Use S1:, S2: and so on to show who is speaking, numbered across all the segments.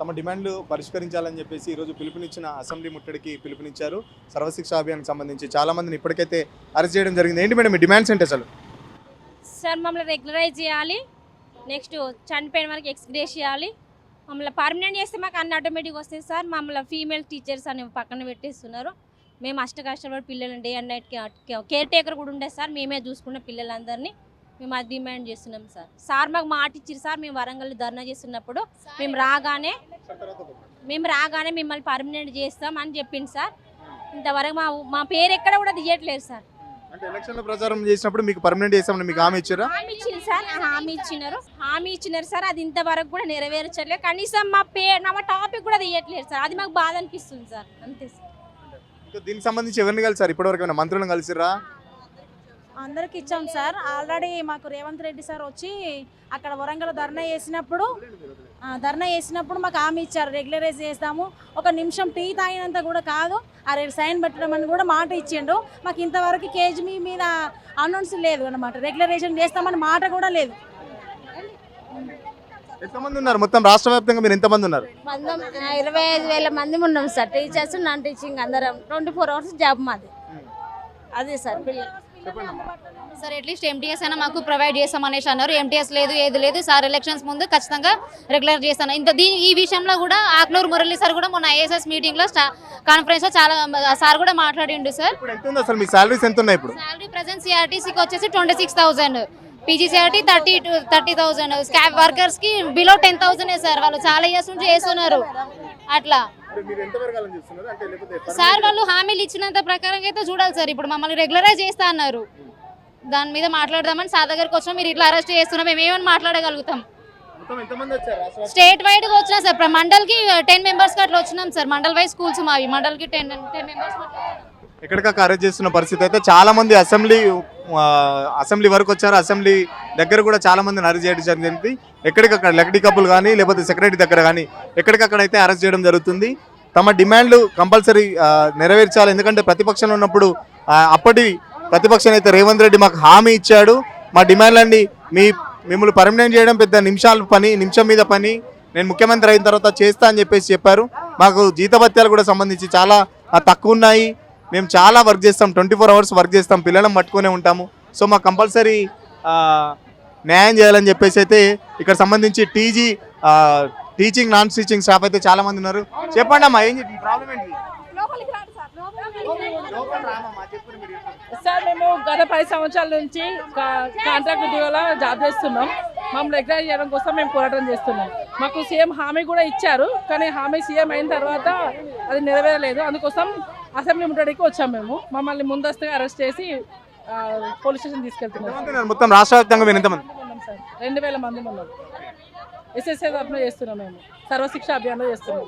S1: తమ డిమాండ్లు పరిష్కరించాలని చెప్పేసి ఈరోజు పిలుపునిచ్చిన అసెంబ్లీ ముట్టడికి పిలుపునిచ్చారు. సర్వశిక్ష అభియాన్కి సంబంధించి చాలామందిని ఇప్పటికైతే అరెస్ట్ చేయడం జరిగింది. ఏంటి మేడం మీ డిమాండ్స్ ఏంటి అసలు?
S2: సార్ మమ్మల్ని రెగ్యులరైజ్ చేయాలి. నెక్స్ట్ చనిపోయిన వరకు ఎక్స్గ్రేస్ చేయాలి. మమ్మల్ని పర్మనెంట్ చేస్తే మాకు అన్ని ఆటోమేటిక్ వస్తాయి సార్. మమ్మల్ని ఫీమేల్ టీచర్స్ అని పక్కన పెట్టేస్తున్నారు. మేము అష్ట కష్టపడి పిల్లలు day and night caretaker కూడా ఉండే సార్. మేమే చూసుకున్న పిల్లలందరినీ. మేము అది డిమాండ్ చేస్తున్నాం సార్. సార్ మాకు మాట ఇచ్చారు సార్ మేము వరంగల్ ధర్నా చేస్తున్నప్పుడు మేము రాగానే మేము రాగానే మిమ్మల్ని పర్మనెంట్ చేస్తాం అని చెప్పింది సార్. ఇంతవరకు మా మా పేరు ఎక్కడ కూడా తీయట్లేదు సార్.
S1: అంటే ప్రచారం చేసినప్పుడు మీకు పర్మనెంట్ చేసామని మీకు హామీ ఇచ్చారా
S2: హామీ ఇచ్చింది సార్ హామీ ఇచ్చినారు. హామీ ఇచ్చినారు సార్ అది ఇంతవరకు కూడా నెరవేర్చలేదు కనీసం మా పే నా టాపిక్ కూడా తీయట్లేదు సార్. అది మాకు బాధ అనిపిస్తుంది సార్. అంతే సార్.
S1: దీనికి సంబంధించి ఎవరిని కలిసారు? ఇప్పటివరకు మంత్రులను కలిసిరా
S3: అందరికి ఇచ్చాం సార్. ఆల్రెడీ మాకు రేవంత్ రెడ్డి సార్ వచ్చి అక్కడ వరంగల్ ధర్నా చేసినప్పుడు ఆ, ధర్నా చేసినప్పుడు మాకు హామీ ఇచ్చారు. రెగ్యులరైజ్ చేస్తాము. ఒక నిమిషం టీ తాగినంత కూడా కాదు ఆ రేపు సైన్ పెట్టడం అని కూడా మాట ఇచ్చిండు. మాకు ఇంతవరకు కేజీ మీద అనౌన్స్ లేదు అనమాట రెగ్యులరైజేషన్ చేస్తామని మాట కూడా లేదు.
S1: ఎంతమంది ఉన్నారు? మొత్తం రాష్ట్ర వ్యాప్తంగా మీరు ఎంతమంది ఉన్నారు?
S2: మందం ఇరవై ఐదు వేల మంది ఉన్నాం సార్. టీచర్స్ నాన్ టీచింగ్ అందరం. ట్వంటీ ఫోర్ అవర్స్ జాబ్ మాది. అదే సార్ పిల్లలు
S4: సార్ అట్లీస్ట్ ఎంటీఎస్ అయినా మాకు ప్రొవైడ్ చేస్తాం అనేసి అన్నారు ఎంటీఎస్ లేదు ఏది లేదు. సార్ ఎలక్షన్స్ ముందు ఖచ్చితంగా రెగ్యులర్ చేస్తాను. ఇంత దీని ఈ విషయంలో కూడా ఆక్నూరు మురళి సార్ కూడా మొన్న ఐఎస్ఎస్ మీటింగ్లో కాన్ఫరెన్స్లో చాలా సార్ కూడా మాట్లాడిండు సార్
S1: అసలు మీ సాలరీస్ ఎంత ఉన్నాయి ఇప్పుడు?
S4: శాలరీ ప్రజెంట్ సిఆర్టీసీకి వచ్చేసి twenty six thousand P G C R T thirty thirty thousand scab వర్కర్స్కి బిలో టెన్ థౌసండ్ సార్ వాళ్ళు చాలా ఇయర్స్ నుంచి చేస్తున్నారు. అట్లా.
S1: మీరు ఎంత పెరగాలని చూస్తున్నారు? అంటే లేకపోతే
S4: సార్ వాళ్ళు హామీలు ఇచ్చినంత ప్రకారం అయితే చూడాలి సార్. ఇప్పుడు మమ్మల్ని రెగ్యులరైజ్ చేస్తా అన్నారు. దాని మీద మాట్లాడదామని సార్ దగ్గరకు వచ్చినా. మీరు ఇట్లా అరెస్ట్ చేస్తున్నా మేము ఏమని మాట్లాడగలుగుతాం? స్టేట్ వైడ్గా వచ్చినా సార్. మండల్కి టెన్ మెంబర్స్ అట్లా వచ్చినాం సార్. మండల్ వైజ్ స్కూల్స్ మావి. మండల్కి టెన్ టెన్ మెంబర్స్
S1: ఎక్కడికక్కడ అరెస్ట్ చేస్తున్న పరిస్థితి అయితే చాలా మంది అసెంబ్లీ అసెంబ్లీ వరకు వచ్చారు. అసెంబ్లీ దగ్గర కూడా చాలా మందిని అరెస్ట్ చేయడం జరిగింది. ఎక్కడికక్కడ లెక్కడి కప్పులు కానీ లేకపోతే సెక్రటరీ దగ్గర కానీ ఎక్కడికక్కడ అయితే అరెస్ట్ చేయడం జరుగుతుంది. తమ డిమాండ్లు కంపల్సరీ నెరవేర్చాలి. ఎందుకంటే ప్రతిపక్షంలో ఉన్నప్పుడు అప్పటి ప్రతిపక్షం అయితే రేవంత్ రెడ్డి మాకు హామీ ఇచ్చాడు. మా డిమాండ్లన్నీ మీ మిమ్మల్ని పర్మనెంట్ చేయడం పెద్ద నిమిషాల పని నిమిషం మీద పని. నేను ముఖ్యమంత్రి అయిన తర్వాత చేస్తా అని చెప్పేసి చెప్పారు. మాకు జీతభత్యాలు కూడా సంబంధించి చాలా తక్కువ ఉన్నాయి. మేము చాలా వర్క్ చేస్తాం. ట్వంటీ ఫోర్ అవర్స్ వర్క్ చేస్తాం. పిల్లలను పట్టుకునే ఉంటాము. సో మాకు కంపల్సరీ న్యాయం చేయాలని చెప్పేసి అయితే ఇక్కడ సంబంధించి TG teaching non teaching staff అయితే చాలా మంది ఉన్నారు. చెప్పండి అమ్మా ఏం ప్రాబ్లం ఏంటి?
S5: సార్. మేము గత పది సంవత్సరాల నుంచి కాంట్రాక్ట్ ఉద్యోగాల జాబ్ చేస్తున్నాం. మమ్మల్ని రెగ్యులర్ చేయడం కోసం మేము పోరాటం చేస్తున్నాం. మాకు సీఎం హామీ కూడా ఇచ్చారు. కానీ హామీ సీఎం అయిన తర్వాత అది నెరవేరలేదు. అందుకోసం అసెంబ్లీ ముట్టడికి వచ్చాం మేము. మమ్మల్ని ముందస్తుగా అరెస్ట్ చేసి పోలీస్ స్టేషన్ తీసుకెళ్తున్నాం?
S1: మొత్తం రాష్ట్ర వ్యాప్తంగా
S5: సార్. రెండు వేల మంది ఉన్నాం ఎస్ఎస్ఏ తరఫున చేస్తున్నాం మేము. సర్వశిక్ష అభియాన్లో చేస్తున్నాం.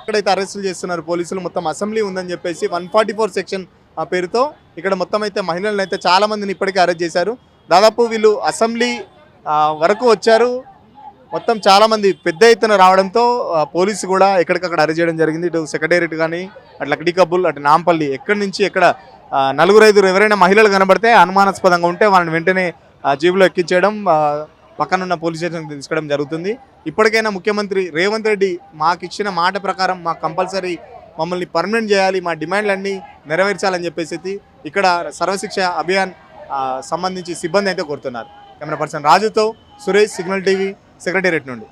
S1: ఇక్కడైతే అరెస్టులు చేస్తున్నారు పోలీసులు. మొత్తం అసెంబ్లీ ఉందని చెప్పేసి వన్ ఫార్టీ ఫోర్ సెక్షన్ ఆ పేరుతో ఇక్కడ మొత్తం అయితే మహిళలను అయితే చాలా మందిని ఇప్పటికే అరెస్ట్ చేశారు. దాదాపు వీళ్ళు అసెంబ్లీ వరకు వచ్చారు. మొత్తం చాలా మంది పెద్ద ఎత్తున రావడంతో పోలీసు కూడా ఎక్కడికక్కడ అరెస్ట్ చేయడం జరిగింది. ఇటు సెక్రటేరియట్ కానీ అటు లక్డీ కబుల్ అటు నాంపల్లి ఎక్కడి నుంచి ఎక్కడ నలుగురు ఐదుగురు ఎవరైనా మహిళలు కనబడితే అనుమానాస్పదంగా ఉంటే వాళ్ళని వెంటనే జీబులో ఎక్కించడం పక్కనున్న పోలీస్ స్టేషన్కి తీసుకోవడం జరుగుతుంది. ఇప్పటికైనా ముఖ్యమంత్రి రేవంత్ రెడ్డి మాకు ఇచ్చిన మాట ప్రకారం మాకు కంపల్సరీ మమ్మల్ని పర్మనెంట్ చేయాలి మా డిమాండ్లన్నీ నెరవేర్చాలని చెప్పేసి ఇక్కడ సర్వశిక్ష అభియాన్ సంబంధించి సిబ్బంది అయితే కోరుతున్నారు. కెమెరా పర్సన్ రాజుతో సురేష్ సిగ్నల్ టీవీ సెక్రటేరియట్ నుండి.